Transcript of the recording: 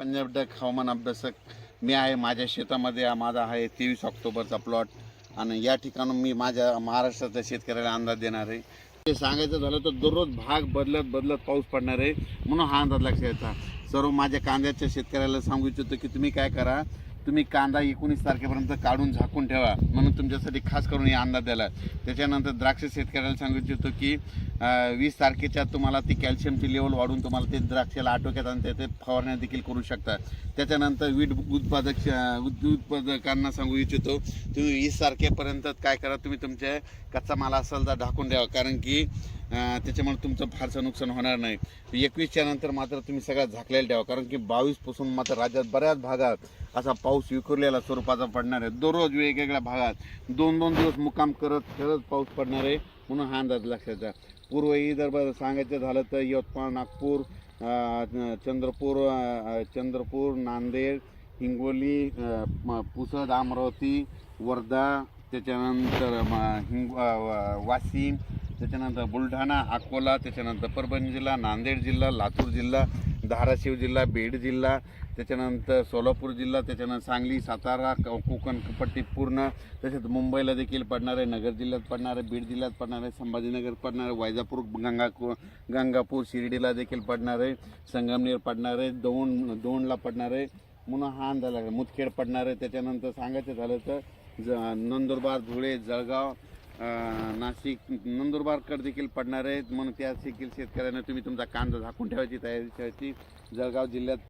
Punjab duck हवामान अभ्यासक मी आहे माझ्या शेतामध्ये माझा आहे तेवीस ऑक्टोबरचा प्लॉट आणि या ठिकाणून मी माझ्या महाराष्ट्राच्या शेतकऱ्याला अंदाज देणार आहे. ते सांगायचं झालं तर दररोज भाग बदलत बदलत पाऊस पडणार आहे म्हणून हा अंदाज लक्षात यायचा सर्व माझ्या कांद्याच्या शेतकऱ्याला सांगू इच्छितो की तुम्ही काय करा तुम्ही कांदा एकोणीस तारखेपर्यंत काढून झाकून ठेवा. म्हणून तुमच्यासाठी खास करून हे अंदाज दिला त्याच्यानंतर द्राक्ष शेतकऱ्याला सांगू इच्छितो की वीस तारखेच्या तुम्हाला ती कॅल्शियमची लेवल वाढून तुम्हाला ते द्राक्षाला आटोक्यात आणि ते फवारण्या देखील करू शकता. त्याच्यानंतर वीट उत्पादक उत्पादकांना सांगू इच्छितो तुम्ही वीस तारखेपर्यंत काय करा तुम्ही तुमच्या कच्चा माल असेल तर ढाकून द्यावा कारण की त्याच्यामुळे तुमचं फारसं नुकसान होणार नाही. एकवीसच्या नंतर मात्र तुम्ही सगळ्यात झाकलेलं ठेवा कारण की बावीसपासून मात्र राज्यात बऱ्याच भागात असा पाऊस विखुरलेला स्वरूपाचा पडणार आहे. दररोज वेगवेगळ्या भागात दोन दोन दिवस मुक्काम करत खेळत पाऊस पडणार आहे म्हणून हा अंदाज लक्षात घ्या. पूर्व विदर्भ सांगायचं झालं तर यवतमाळ नागपूर चंद्रपूर चंद्रपूर नांदेड हिंगोली म- पुसद अमरावती वर्धा त्याच्यानंतर हिंग वाशिम त्याच्यानंतर बुलढाणा अकोला त्याच्यानंतर परभणी जिल्हा नांदेड जिल्हा लातूर जिल्हा धाराशिव जिल्हा बीड जिल्हा त्याच्यानंतर सोलापूर जिल्हा त्याच्यानंतर सांगली सातारा क- कोकण पट्टी पूर्ण. तसेच मुंबईला देखील पडणार आहे नगर जिल्ह्यात पडणार आहे बीड जिल्ह्यात पडणार आहे संभाजीनगर पडणार आहे वैजापूर गंगा गंगापूर शिर्डीला देखील पडणार आहे संगमनेर पडणार आहे दौंड दौंडला पडणार आहे म्हणून हा अंदाज लागला मुदखेड पडणार आहे. त्याच्यानंतर सांगायचं झालं तर ज नंदुरबार धुळे जळगाव नाशिक नंदुरबारकडे देखील पडणार आहेत. म्हणून त्या देखील शेतकऱ्यांना तुम्ही तुमचा कांदा झाकून ठेवायची तयारी ठेवायची. जळगाव जिल्ह्यात